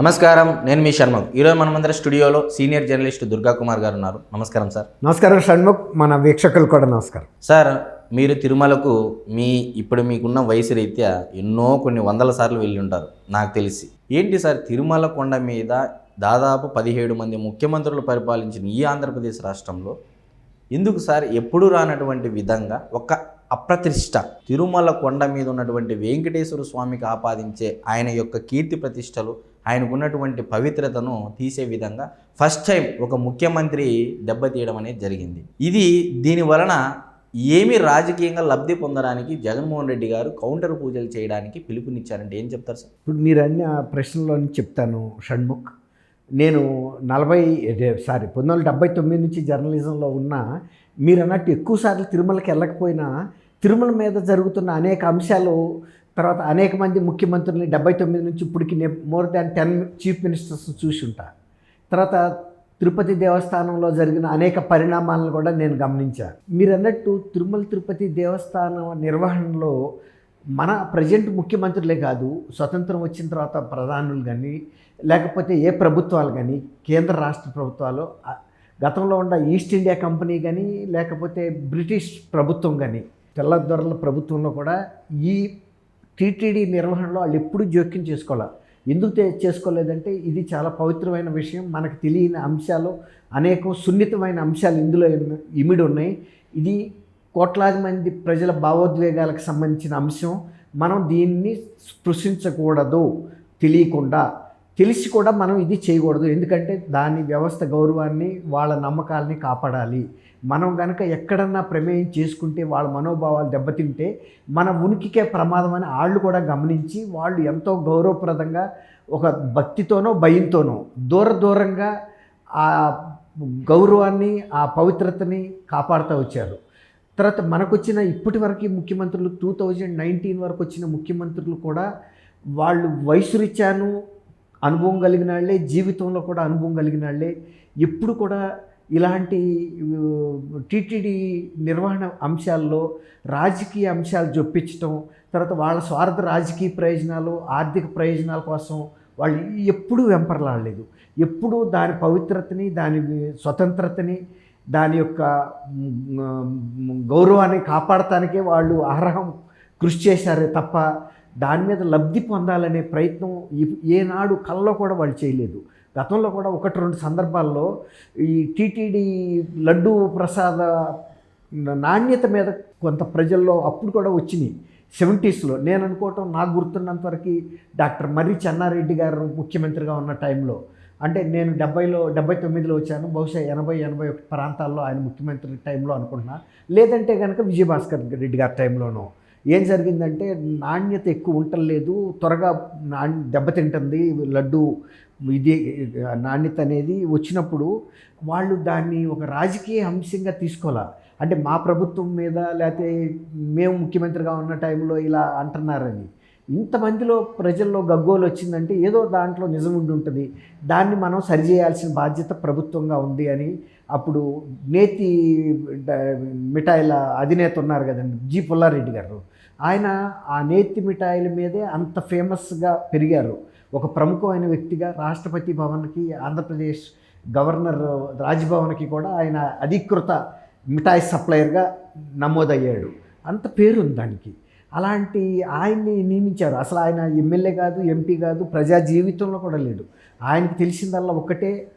నమస్కారం నేను మీ శర్మ ఈరోజు మనమందరం స్టూడియోలో సీనియర్ జర్నలిస్ట్ దుర్గా కుమార్ గారు ఉన్నారు. నమస్కారం సార్. నమస్కారం షణ్ముఖ్. మన వీక్షకులు కూడా నమస్కారం. సార్ మీరు తిరుమలకు మీ ఇప్పుడు మీకున్న వయసు రీత్యా ఎన్నో కొన్ని వందల సార్లు వెళ్ళి ఉంటారు నాకు తెలిసి. ఏంటి సార్ తిరుమల కొండ మీద దాదాపు పదిహేడు మంది ముఖ్యమంత్రులు పరిపాలించిన ఈ ఆంధ్రప్రదేశ్ రాష్ట్రంలో ఎందుకు సార్ ఎప్పుడు రానటువంటి విధంగా ఒక అప్రతిష్ట తిరుమల కొండ మీద ఉన్నటువంటి వెంకటేశ్వర స్వామికి ఆపాదించే ఆయన యొక్క కీర్తి ప్రతిష్టలు ఆయనకున్నటువంటి పవిత్రతను తీసే విధంగా ఫస్ట్ టైం ఒక ముఖ్యమంత్రి దెబ్బతీయడం అనేది జరిగింది. ఇది దీని వలన ఏమి రాజకీయంగా లబ్ధి పొందడానికి జగన్మోహన్ రెడ్డి గారు కౌంటర్ పూజలు చేయడానికి పిలుపునిచ్చారంటే ఏం చెప్తారు సార్? ఇప్పుడు మీరు అన్ని ఆ ప్రశ్నలో చెప్తాను షణ్ముఖ్. నేను నలభై సారీ పంతొమ్మిది వందల డెబ్బై తొమ్మిది నుంచి జర్నలిజంలో ఉన్న మీరు అన్నట్టు ఎక్కువసార్లు తిరుమలకి వెళ్ళకపోయినా తిరుమల మీద జరుగుతున్న అనేక అంశాలు తర్వాత అనేక మంది ముఖ్యమంత్రులని డెబ్బై తొమ్మిది నుంచి ఇప్పటికి more than ten chief ministers చూసి ఉంటా. తర్వాత తిరుపతి దేవస్థానంలో జరిగిన అనేక పరిణామాలను కూడా నేను గమనించాను మీరు అన్నట్టు తిరుమల తిరుపతి దేవస్థానం నిర్వహణలో మన ప్రజెంట్ ముఖ్యమంత్రులే కాదు స్వతంత్రం వచ్చిన తర్వాత ప్రధానులు కానీ లేకపోతే ఏ ప్రభుత్వాలు కానీ కేంద్ర రాష్ట్ర ప్రభుత్వాలు గతంలో ఉన్న ఈస్ట్ ఇండియా కంపెనీ కానీ లేకపోతే బ్రిటిష్ ప్రభుత్వం కానీ తెల్లదొరల ప్రభుత్వంలో కూడా ఈ టీటీడీ నిర్వహణలో వాళ్ళు ఎప్పుడూ జోక్యం చేసుకోవాలి. ఎందుకు చేసుకోలేదంటే ఇది చాలా పవిత్రమైన విషయం. మనకు తెలియని అంశాలు అనేక సున్నితమైన అంశాలు ఇందులో ఇమిడి ఉన్నాయి ఇది కోట్లాది మంది ప్రజల భావోద్వేగాలకు సంబంధించిన అంశం. మనం దీన్ని స్పృశించకూడదు తెలియకుండా. తెలిసి కూడా మనం ఇది చేయకూడదు. ఎందుకంటే దాని వ్యవస్థ గౌరవాన్ని వాళ్ళ నమ్మకాలని కాపాడాలి. మనం కనుక ఎక్కడన్నా ప్రమేయం చేసుకుంటే వాళ్ళ మనోభావాలు దెబ్బతింటే మన ఉనికికే ప్రమాదం అని వాళ్ళు కూడా గమనించి వాళ్ళు ఎంతో గౌరవప్రదంగా ఒక భక్తితోనో భయంతోనో దూర దూరంగా ఆ గౌరవాన్ని ఆ పవిత్రతని కాపాడుతూ వచ్చారు. తర్వాత మనకు వచ్చిన ఇప్పటి వరకు ముఖ్యమంత్రులు టూ థౌజండ్ నైన్టీన్ వరకు వచ్చిన ముఖ్యమంత్రులు కూడా వాళ్ళు వయసురిత్యాను అనుభవం కలిగిన వాళ్ళే జీవితంలో కూడా అనుభవం కలిగిన వాళ్ళే. ఎప్పుడు కూడా ఇలాంటి టీటీడీ నిర్వహణ అంశాల్లో రాజకీయ అంశాలు జొప్పించటం తర్వాత వాళ్ళ స్వార్థ రాజకీయ ప్రయోజనాలు ఆర్థిక ప్రయోజనాల కోసం వాళ్ళు ఎప్పుడూ వెంపర్లాడలేదు. ఎప్పుడూ దాని పవిత్రతని దాని స్వతంత్రతని దాని యొక్క గౌరవాన్ని కాపాడటానికే వాళ్ళు అర్హం కృషి చేశారే తప్ప దాని మీద లబ్ధి పొందాలనే ప్రయత్నం ఏనాడు కల్లో కూడా వాళ్ళు చేయలేదు. గతంలో కూడా ఒకటి రెండు సందర్భాల్లో ఈ టీటీడీ లడ్డు ప్రసాద నాణ్యత మీద కొంత ప్రజల్లో అప్పుడు కూడా వచ్చినాయి. సెవెంటీస్లో నేను అనుకోవటం నాకు గుర్తున్నంతవరకు డాక్టర్ మర్రి చెన్నారెడ్డి గారు ముఖ్యమంత్రిగా ఉన్న టైంలో అంటే నేను డెబ్బైలో డెబ్బై తొమ్మిదిలో వచ్చాను బహుశా ఎనభై ఎనభై ఒకటి ప్రాంతాల్లో ఆయన ముఖ్యమంత్రి టైంలో అనుకుంటున్నా. లేదంటే కనుక విజయభాస్కర్ రెడ్డి గారి టైంలోనూ ఏం జరిగిందంటే నాణ్యత ఎక్కువ ఉండలేదు త్వరగా నాణ్య దెబ్బతింటుంది లడ్డు ఇది నాణ్యత అనేది వచ్చినప్పుడు వాళ్ళు దాన్ని ఒక రాజకీయ అంశంగా తీసుకోవాలి? అంటే మా ప్రభుత్వం మీద లేకపోతే మేము ముఖ్యమంత్రిగా ఉన్న టైంలో ఇలా అంటున్నారని. ఇంతమందిలో ప్రజల్లో గగ్గోలు వచ్చిందంటే ఏదో దాంట్లో నిజం ఉండి ఉంటుంది. దాన్ని మనం సరిచేయాల్సిన బాధ్యత ప్రభుత్వంగా ఉంది అని అప్పుడు నేతి మిఠాయిల అధినేత ఉన్నారు కదండి జి పుల్లారెడ్డి గారు. ఆయన ఆ నేతి మిఠాయిల మీదే అంత ఫేమస్గా పెరిగారు. ఒక ప్రముఖమైన వ్యక్తిగా రాష్ట్రపతి భవన్కి ఆంధ్రప్రదేశ్ గవర్నర్ రాజ్భవన్కి కూడా ఆయన అధికృత మిఠాయి సప్లయర్గా నమోదయ్యాడు. అంత పేరు ఉంది దానికి. అలాంటి ఆయన్ని నియమించారు. అసలు ఆయన ఎమ్మెల్యే కాదు ఎంపీ కాదు ప్రజా జీవితంలో కూడా లేడు. ఆయనకి తెలిసిందల్లా ఒక్కటే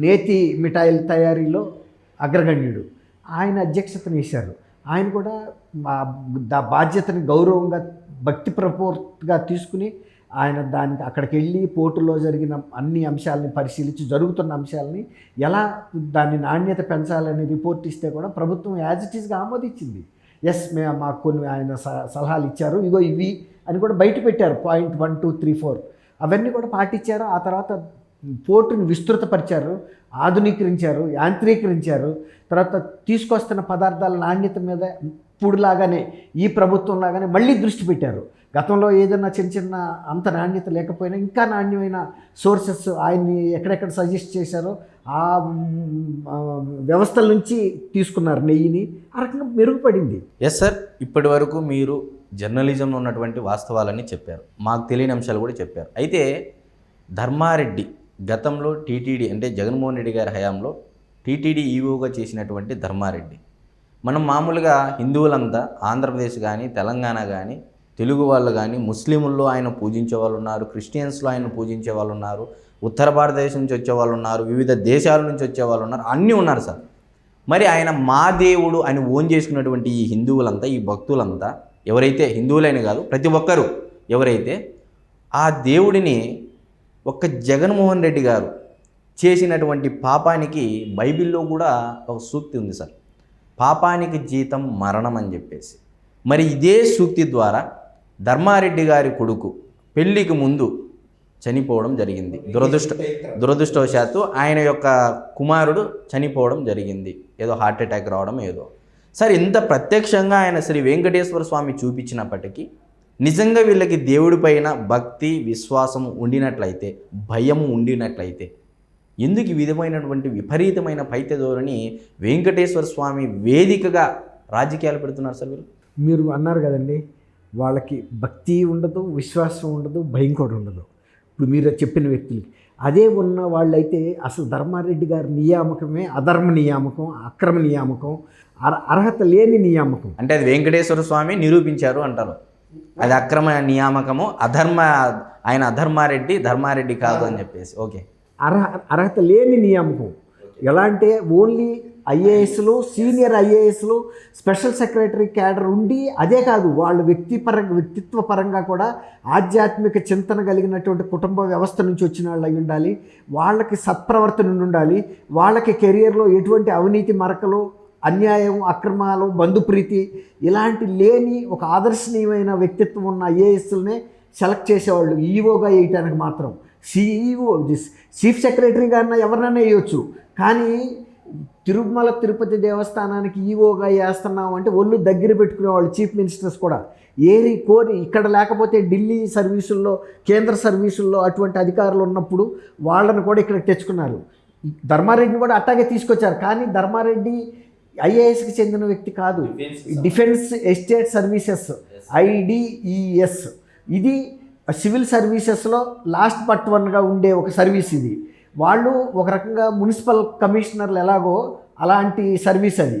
నేతి మిఠాయిల తయారీలో అగ్రగణ్యుడు. ఆయన అధ్యక్షతను వేశారు ఆయన కూడా మా దా బాధ్యతని గౌరవంగా భక్తి ప్రపోర్ట్గా తీసుకుని ఆయన దానికి అక్కడికి వెళ్ళి పోర్టులో జరిగిన అన్ని అంశాలని పరిశీలించి జరుగుతున్న అంశాలని ఎలా దాన్ని నాణ్యత పెంచాలని రిపోర్ట్ ఇస్తే కూడా ప్రభుత్వం యాజ్ ఇట్ ఈస్గా ఆమోదించింది. ఎస్ మేము మాకు కొన్ని ఆయన స- సలహాలు ఇచ్చారు ఇగో ఇవి అని కూడా బయట పెట్టారు point one two three four. అవన్నీ కూడా పాటించారు. ఆ తర్వాత పోర్టును విస్తృతపరిచారు ఆధునీకరించారు యాంత్రీకరించారు తర్వాత తీసుకొస్తున్న పదార్థాల నాణ్యత మీద ఇప్పుడులాగానే ఈ ప్రభుత్వం లాగానే మళ్ళీ దృష్టి పెట్టారు. గతంలో ఏదైనా చిన్న చిన్న అంత నాణ్యత లేకపోయినా ఇంకా నాణ్యమైన సోర్సెస్ ఆయన్ని ఎక్కడెక్కడ సజెస్ట్ చేశారో ఆ ఆ, వ్యవస్థల నుంచి తీసుకున్నారు నెయ్యిని. ఆ రకంగా మెరుగుపడింది. ఎస్ సార్ ఇప్పటి వరకు మీరు జర్నలిజంలో ఉన్నటువంటి వాస్తవాలన్నీ చెప్పారు. మాకు తెలియని అంశాలు కూడా చెప్పారు. అయితే ధర్మారెడ్డి గతంలో టీటీడీ అంటే జగన్మోహన్ రెడ్డి గారి హయాంలో టీటీడీ ఈవోగా చేసినటువంటి ధర్మారెడ్డి. మనం మామూలుగా హిందువులంతా ఆంధ్రప్రదేశ్ కానీ తెలంగాణ కానీ తెలుగు వాళ్ళు కానీ ముస్లింల్లో ఆయన పూజించే వాళ్ళు ఉన్నారు క్రిస్టియన్స్లో ఆయన పూజించే వాళ్ళు ఉన్నారు ఉత్తర భారతదేశం నుంచి వచ్చే వాళ్ళు ఉన్నారు వివిధ దేశాల నుంచి వచ్చే వాళ్ళు ఉన్నారు అన్నీ ఉన్నారు సార్. మరి ఆయన మా దేవుడు అని ఓన్ చేసుకున్నటువంటి ఈ హిందువులంతా ఈ భక్తులంతా ఎవరైతే హిందువులైన కాదు ప్రతి ఒక్కరూ ఎవరైతే ఆ దేవుడిని ఒక్క జగన్మోహన్ రెడ్డి గారు చేసినటువంటి పాపానికి బైబిల్లో కూడా ఒక సూక్తి ఉంది సార్. పాపానికి జీతం మరణం అని చెప్పేసి. మరి ఇదే సూక్తి ద్వారా ధర్మారెడ్డి గారి కొడుకు పెళ్ళికి ముందు చనిపోవడం జరిగింది. దురదృష్ట దురదృష్టవశాత్తు ఆయన యొక్క కుమారుడు చనిపోవడం జరిగింది. ఏదో హార్ట్ అటాక్ రావడం ఏదో. సార్ ఇంత ప్రత్యక్షంగా ఆయన శ్రీ వెంకటేశ్వర స్వామి చూపించినప్పటికీ నిజంగా వీళ్ళకి దేవుడి పైన భక్తి విశ్వాసం ఉండినట్లయితే భయం ఉండినట్లయితే ఎందుకు ఈ విధమైనటువంటి విపరీతమైన పైత్య ధోరణి వెంకటేశ్వర స్వామి వేదికగా రాజకీయాలు పెడుతున్నారు సార్ వీళ్ళు? మీరు అన్నారు కదండి వాళ్ళకి భక్తి ఉండదు విశ్వాసం ఉండదు భయం కూడా ఉండదు. ఇప్పుడు మీరు చెప్పిన వ్యక్తులకి అదే ఉన్న వాళ్ళైతే అసలు ధర్మారెడ్డి గారి నియామకమే అధర్మ నియామకం అక్రమ నియామకం అర అర్హత లేని నియామకం. అంటే అది వెంకటేశ్వర స్వామి నిరూపించారు అంటారు. అది అక్రమ నియామకము అధర్మ ఆయన అధర్మారెడ్డి ధర్మారెడ్డి కాదు అని చెప్పేసి. ఓకే. అర్హ అర్హత లేని నియామకం. ఎలా అంటే ఓన్లీ ఐఏఎస్లు సీనియర్ ఐఏఎస్లు స్పెషల్ సెక్రటరీ క్యాడర్ ఉండి అదే కాదు వాళ్ళు వ్యక్తిపరంగా వ్యక్తిత్వ పరంగా కూడా ఆధ్యాత్మిక చింతన కలిగినటువంటి కుటుంబ వ్యవస్థ నుంచి వచ్చిన వాళ్ళు అయి ఉండాలి. వాళ్ళకి సత్ప్రవర్తన ఉండాలి. వాళ్ళకి కెరియర్లో ఎటువంటి అవినీతి మరకలు అన్యాయం అక్రమాలు బంధుప్రీతి ఇలాంటి లేని ఒక ఆదర్శనీయమైన వ్యక్తిత్వం ఉన్న ఐఏఎస్లనే సెలెక్ట్ చేసేవాళ్ళు ఈఓగా వేయటానికి మాత్రం. సిఈఓ చీఫ్ సెక్రటరీ గారిన ఎవరినైనా వేయొచ్చు. కానీ తిరుమల తిరుపతి దేవస్థానానికి ఈఓగా వేస్తున్నాం అంటే ఒళ్ళు దగ్గర పెట్టుకునేవాళ్ళు చీఫ్ మినిస్టర్స్ కూడా. ఏరి కోరి ఇక్కడ లేకపోతే ఢిల్లీ సర్వీసుల్లో కేంద్ర సర్వీసుల్లో అటువంటి అధికారులు ఉన్నప్పుడు వాళ్ళని కూడా ఇక్కడ తెచ్చుకున్నారు. ధర్మారెడ్డిని కూడా అట్టాగే తీసుకొచ్చారు. కానీ ధర్మారెడ్డి ఐఏఎస్కి చెందిన వ్యక్తి కాదు. Defence estate services IDES. ఇది సివిల్ సర్వీసెస్లో లాస్ట్ బట్ వన్గా ఉండే ఒక సర్వీస్ ఇది. వాళ్ళు ఒక రకంగా మున్సిపల్ కమిషనర్లు ఎలాగో అలాంటి సర్వీస్ అది.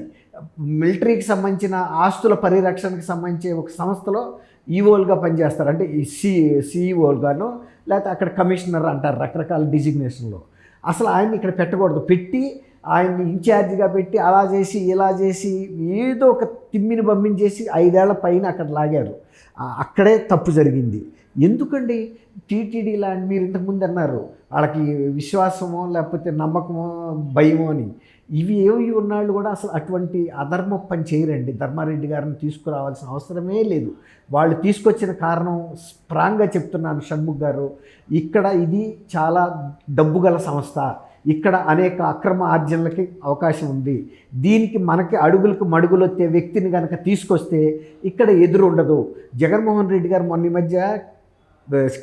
మిలిటరీకి సంబంధించిన ఆస్తుల పరిరక్షణకు సంబంధించి ఒక సంస్థలో ఈఓలుగా పనిచేస్తారు. అంటే ఈ సి సిఈఓలుగాను లేకపోతే అక్కడ కమిషనర్ అంటారు రకరకాల డిజిగ్నేషన్లో. అసలు ఆయన్ని ఇక్కడ పెట్టకూడదు. పెట్టి ఆయన్ని ఇన్ఛార్జిగా పెట్టి అలా చేసి ఇలా చేసి ఏదో ఒక తిమ్మిని పంపించేసి ఐదేళ్ళ పైన అక్కడ లాగారు. అక్కడే తప్పు జరిగింది. ఎందుకండి? టీటీడీ లాంటి మీరు ఇంతకుముందు అన్నారు వాళ్ళకి విశ్వాసమో లేకపోతే నమ్మకమో భయమో అని. ఇవి ఏవి ఉన్నాళ్ళు కూడా అసలు అటువంటి అధర్మ పని చేయరండి. ధర్మారెడ్డి గారిని తీసుకురావాల్సిన అవసరమే లేదు. వాళ్ళు తీసుకొచ్చిన కారణం స్ట్రాంగ్గా చెప్తున్నాను షణ్ముఖ్ గారు. ఇక్కడ ఇది చాలా డబ్బు గల సంస్థ. ఇక్కడ అనేక అక్రమ ఆర్జనలకి అవకాశం ఉంది. దీనికి మనకి అడుగులకు మడుగులొత్తే వ్యక్తిని కనుక తీసుకొస్తే ఇక్కడ ఎదురు ఉండదు. జగన్మోహన్ రెడ్డి గారు మొన్న ఈ మధ్య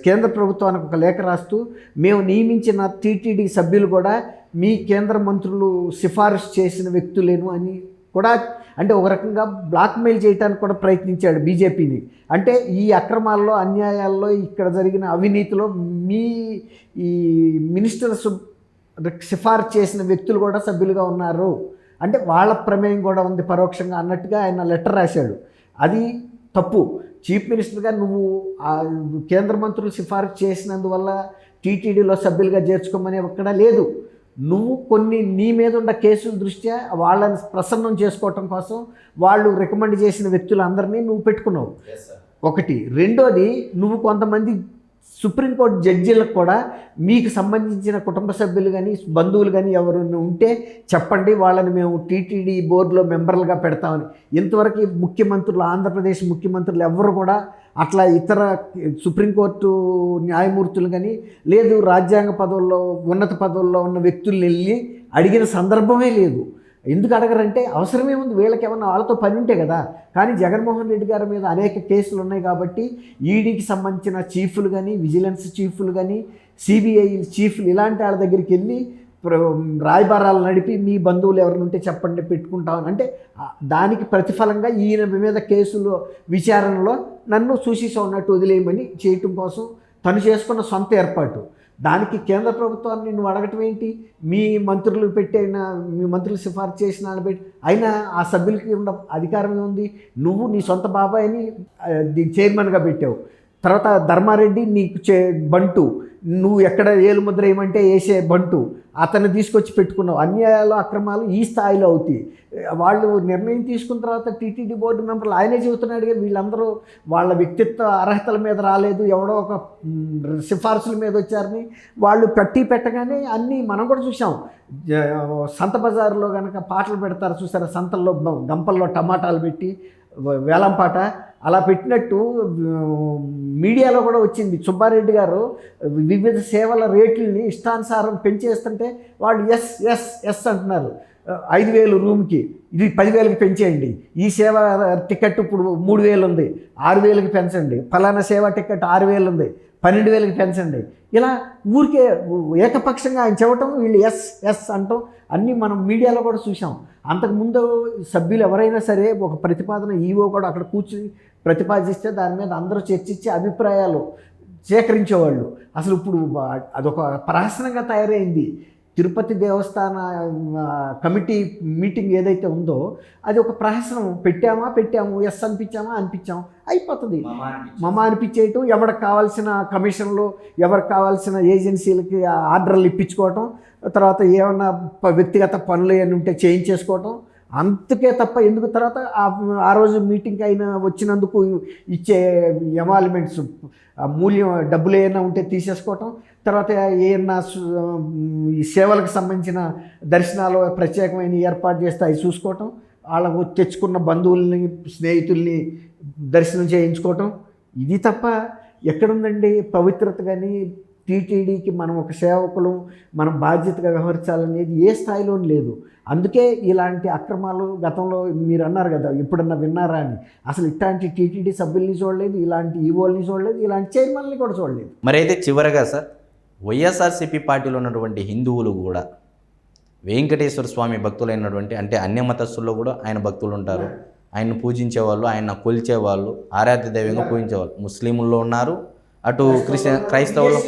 కేంద్ర ప్రభుత్వానికి ఒక లేఖ రాస్తూ మేము నియమించిన టీటీడీ సభ్యులు కూడా మీ కేంద్ర మంత్రులు సిఫారసు చేసిన వ్యక్తులేను అని కూడా అంటే ఒక రకంగా బ్లాక్మెయిల్ చేయడానికి కూడా ప్రయత్నించాడు బీజేపీని. అంటే ఈ అక్రమాల్లో అన్యాయాల్లో ఇక్కడ జరిగిన అవినీతిలో మీ ఈ మినిస్టర్స్ సిఫారసు చేసిన వ్యక్తులు కూడా సభ్యులుగా ఉన్నారు. అంటే వాళ్ళ ప్రమేయం కూడా ఉంది పరోక్షంగా అన్నట్టుగా ఆయన లెటర్ రాశాడు. అది తప్పు. చీఫ్ మినిస్టర్గా నువ్వు కేంద్ర మంత్రులు సిఫారసు చేసినందువల్ల టీటీడీలో సభ్యులుగా చేర్చుకోమని ఎక్కడ లేదు. నువ్వు కొన్ని నీ మీద ఉన్న కేసుల దృష్ట్యా వాళ్ళని ప్రసన్నం చేసుకోవటం కోసం వాళ్ళు రికమెండ్ చేసిన వ్యక్తులందరినీ నువ్వు పెట్టుకున్నావు. ఒకటి. రెండోది నువ్వు కొంతమంది సుప్రీంకోర్టు జడ్జీలకు కూడా మీకు సంబంధించిన కుటుంబ సభ్యులు కానీ బంధువులు కానీ ఎవరైనా ఉంటే చెప్పండి వాళ్ళని మేము టీటీడీ బోర్డులో మెంబర్లుగా పెడతామని. ఇంతవరకు ముఖ్యమంత్రులు ఆంధ్రప్రదేశ్ ముఖ్యమంత్రులు ఎవరు కూడా అట్లా ఇతర సుప్రీంకోర్టు న్యాయమూర్తులు కానీ లేదు రాజ్యాంగ పదవుల్లో ఉన్నత పదవుల్లో ఉన్న వ్యక్తుల్ని వెళ్ళి అడిగిన సందర్భమే లేదు. ఎందుకు అడగరంటే అవసరమే ఉంది. వీళ్ళకి ఏమన్నా వాళ్ళతో పని ఉంటే కదా. కానీ జగన్మోహన్ రెడ్డి గారి మీద అనేక కేసులు ఉన్నాయి కాబట్టి ఈడీకి సంబంధించిన చీఫ్లు కానీ విజిలెన్స్ చీఫ్లు కానీ సిబిఐ చీఫ్లు ఇలాంటి వాళ్ళ దగ్గరికి వెళ్ళి ప్ర- రాయబారాలు నడిపి మీ బంధువులు ఎవరైనా ఉంటే చెప్పండి పెట్టుకుంటామని అంటే దానికి ప్రతిఫలంగా ఈయన మీద కేసులు విచారణలో నన్ను సూచిసా ఉన్నట్టు వదిలేయమని చేయటం కోసం తను చేసుకున్న సొంత ఏర్పాటు. దానికి కేంద్ర ప్రభుత్వాన్ని నువ్వు అడగటం ఏంటి? మీ మంత్రులు పెట్టిన మీ మంత్రులు సిఫార్సు చేసిన పెట్టి అయినా ఆ సభ్యులకి ఉన్న అధికారం ఉంది. నువ్వు నీ సొంత బాబాయ్ని దీని చైర్మన్గా పెట్టావు. తర్వాత ధర్మారెడ్డి నీకు చే బంటు. నువ్వు ఎక్కడ ఏలుముద్ర ముద్ర వేయమంటే వేసే బంటు అతన్ని తీసుకొచ్చి పెట్టుకున్నావు. అన్యాయాలు అక్రమాలు ఈ స్థాయిలో అవుతాయి. వాళ్ళు నిర్ణయం తీసుకున్న తర్వాత టీటీడీ బోర్డు మెంబర్లు ఆయనే చెబుతున్నాడు వీళ్ళందరూ వాళ్ళ వ్యక్తిత్వ అర్హతల మీద రాలేదు ఎవడో ఒక సిఫార్సుల మీద వచ్చారని వాళ్ళు పెట్టి పెట్టగానే అన్నీ మనం కూడా చూసాం సంత బజార్లో కనుక పాటలు పెడతారు చూసారా? సంతల్లో గంపల్లో టమాటాలు పెట్టి వేలంపాట పాట అలా పెట్టినట్టు మీడియాలో కూడా వచ్చింది. సుబ్బారెడ్డి గారు వివిధ సేవల రేట్లని ఇష్టానుసారం పెంచేస్తుంటే వాళ్ళు ఎస్ ఎస్ ఎస్ అంటున్నారు. ఐదు వేలు రూమ్కి ఇది పదివేలకు పెంచేయండి. ఈ సేవ టికెట్ ఇప్పుడు మూడు వేలు ఉంది ఆరు వేలకి పెంచండి. ఫలానా సేవ టికెట్ ఆరు వేలు ఉంది. పన్నెండు వేలకి పెంచండి ఇలా ఊరికే ఏకపక్షంగా ఆయన చెప్పటం వీళ్ళు ఎస్ ఎస్ అంటాం అన్నీ మనం మీడియాలో కూడా చూసాం అంతకుముందు సభ్యులు ఎవరైనా సరే ఒక ప్రతిపాదన ఈవో కూడా అక్కడ కూర్చుని ప్రతిపాదిస్తే దాని మీద అందరూ చర్చించి అభిప్రాయాలు సేకరించేవాళ్ళు. అసలు ఇప్పుడు అదొక ప్రహసనంగా తయారైంది. తిరుపతి దేవస్థాన కమిటీ మీటింగ్ ఏదైతే ఉందో అది ఒక ప్రహసనం. పెట్టామా పెట్టాము ఎస్ అనిపించామా అనిపించాం. అయిపోతుంది. మమ అనిపించేయటం ఎవరికి కావాల్సిన కమిషన్లు ఎవరికి కావాల్సిన ఏజెన్సీలకి ఆర్డర్లు ఇప్పించుకోవటం తర్వాత ఏమన్నా వ్యక్తిగత పనులు ఏమైనా ఉంటే చేయించేసుకోవటం అంతకే తప్ప ఎందుకు తర్వాత ఆ ఆ రోజు మీటింగ్ అయినా వచ్చినందుకు ఇచ్చే ఎవాల్మెంట్స్ మూల్యం డబ్బులు ఏమైనా ఉంటే తీసేసుకోవటం తర్వాత ఏమన్నా ఈ సేవలకు సంబంధించిన దర్శనాలు ప్రత్యేకమైన ఏర్పాటు చేస్తే అవి చూసుకోవటం వాళ్ళకు తెచ్చుకున్న బంధువుల్ని స్నేహితుల్ని దర్శనం చేయించుకోవటం ఇది తప్ప ఎక్కడుందండి పవిత్రత కానీ టీటీడీకి మనం ఒక సేవకులు మనం బాధ్యతగా వ్యవహరించాలనేది ఏ స్థాయిలో లేదు. అందుకే ఇలాంటి అక్రమాలు గతంలో మీరు అన్నారు కదా ఎప్పుడన్నా విన్నారా అని. అసలు ఇట్లాంటి టీటీడీ సభ్యుల్ని చూడలేదు ఇలాంటి ఈవోల్ని చూడలేదు ఇలాంటి చైర్మన్ని కూడా చూడలేదు. మరి అయితే చివరగా సార్ వైఎస్ఆర్సీపీ పార్టీలో ఉన్నటువంటి హిందువులు కూడా వెంకటేశ్వర స్వామి భక్తులైనటువంటి అంటే అన్య మతస్థుల్లో కూడా ఆయన భక్తులు ఉంటారు. ఆయన్ని పూజించేవాళ్ళు ఆయన కొలిచేవాళ్ళు ఆరాధ్య దైవంగా పూజించేవాళ్ళు. ముస్లింల్లో ఉన్నారు అటు క్రిస్టియన్ క్రైస్తవులు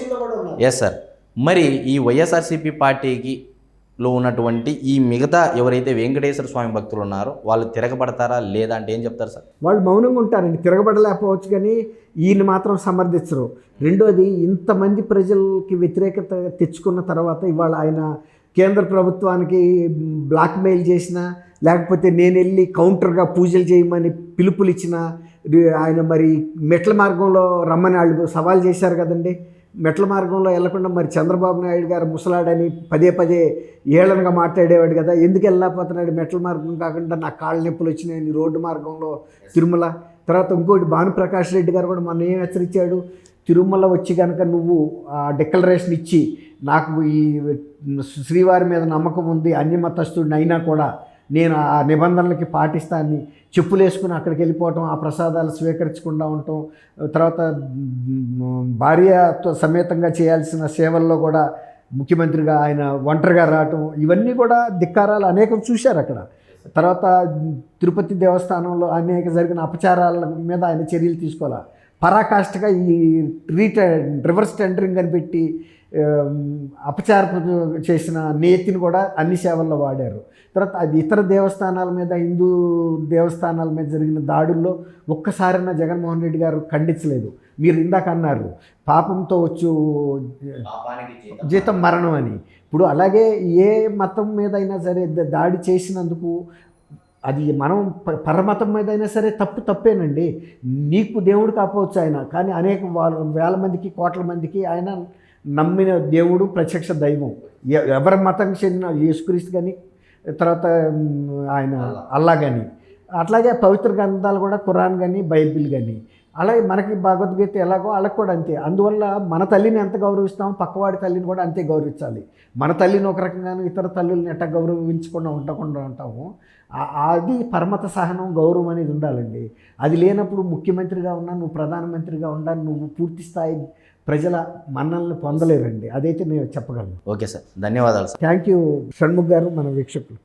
ఎస్ సార్ మరి ఈ వైఎస్ఆర్సీపీ పార్టీకి లో ఉన్నటువంటి ఈ మిగతా ఎవరైతే వెంకటేశ్వర స్వామి భక్తులు ఉన్నారో వాళ్ళు తిరగబడతారా లేదా అంటే ఏం చెప్తారు సార్ వాళ్ళు మౌనంగా ఉంటారండి. తిరగబడలేకపోవచ్చు కానీ ఈయన మాత్రం సమర్థించరు. రెండోది ఇంతమంది ప్రజలకి వ్యతిరేకత తెచ్చుకున్న తర్వాత ఇవాళ ఆయన కేంద్ర ప్రభుత్వానికి బ్లాక్మెయిల్ చేసిన లేకపోతే నేను వెళ్ళి కౌంటర్గా పూజలు చేయమని పిలుపులు ఇచ్చిన ఆయన మరి మెట్ల మార్గంలో రమ్మని వాళ్ళు సవాల్ చేశారు కదండి. మెట్ల మార్గంలో వెళ్ళకుండా మరి చంద్రబాబు నాయుడు గారు ముసలాడని పదే పదే ఏళనగా మాట్లాడేవాడు కదా. ఎందుకు వెళ్ళకపోతున్నాడు మెట్ల మార్గం కాకుండా? నా కాళ్ళ నొప్పులు వచ్చినాయని రోడ్డు మార్గంలో తిరుమల. తర్వాత ఇంకోటి భానుప్రకాష్ రెడ్డి గారు కూడా మన ఏం హెచ్చరించాడు? తిరుమల వచ్చి కనుక నువ్వు ఆ డిక్లరేషన్ ఇచ్చి నాకు ఈ శ్రీవారి మీద నమ్మకం ఉంది అన్యమతస్తుడిని అయినా కూడా నేను ఆ నిబంధనలకి పాటిస్తాన్ని. చెప్పులు వేసుకుని అక్కడికి వెళ్ళిపోవటం ఆ ప్రసాదాలు స్వీకరించకుండా ఉండటం తర్వాత భార్యతో సమేతంగా చేయాల్సిన సేవల్లో కూడా ముఖ్యమంత్రిగా ఆయన ఒంటరిగా రావటం ఇవన్నీ కూడా ధిక్కారాలు అనేకం చూశారు అక్కడ. తర్వాత తిరుపతి దేవస్థానంలో అనేక జరిగిన అపచారాల మీద ఆయన చర్యలు తీసుకోవాలి? పరాకాష్ఠగా ఈ రీట రివర్స్ టెండరింగ్ అని పెట్టి అపచారపు చేసిన నేతిని కూడా అన్ని సేవల్లో వాడారు. తర్వాత అది ఇతర దేవస్థానాల మీద హిందూ దేవస్థానాల మీద జరిగిన దాడుల్లో ఒక్కసారైనా జగన్మోహన్ రెడ్డి గారు ఖండించలేదు. మీరు ఇందాక అన్నారు పాపంతో వచ్చు జీతం. మరణం అని. ఇప్పుడు అలాగే ఏ మతం మీద అయినా సరే దాడి చేసినందుకు అది మనం పరమతం మీద అయినా సరే తప్పు తప్పేనండి. నీకు దేవుడు కాకపోవచ్చు ఆయన కానీ అనేక వాళ్ళ వేల మందికి కోట్ల మందికి ఆయన నమ్మిన దేవుడు ప్రత్యక్ష దైవం. ఎవరి మతం చెందిన యేసుక్రీస్తు కానీ తర్వాత ఆయన అల్లా. కానీ అట్లాగే పవిత్ర గ్రంథాలు కూడా ఖురాన్ కానీ బైబిల్ కానీ అలాగే మనకి భగవద్గీత ఎలాగో వాళ్ళకి కూడా అంతే. అందువల్ల మన తల్లిని ఎంత గౌరవిస్తామో పక్కవాడి తల్లిని కూడా అంతే గౌరవించాలి. మన తల్లిని ఒక రకంగాను ఇతర తల్లుల్ని ఎట్ట గౌరవించకుండా ఉండకుండా ఉంటాము. అది పరమత సహనం గౌరవం అనేది ఉండాలండి. అది లేనప్పుడు ముఖ్యమంత్రిగా ఉన్నా నువ్వు ప్రధానమంత్రిగా ఉన్నా నువ్వు పూర్తి స్థాయి ప్రజల మన్నల్ని పొందలేరండి. అదైతే నేను చెప్పగలను. Okay sir. ధన్యవాదాలు sir. Thank you Shanmukh garu మన వీక్షకులు.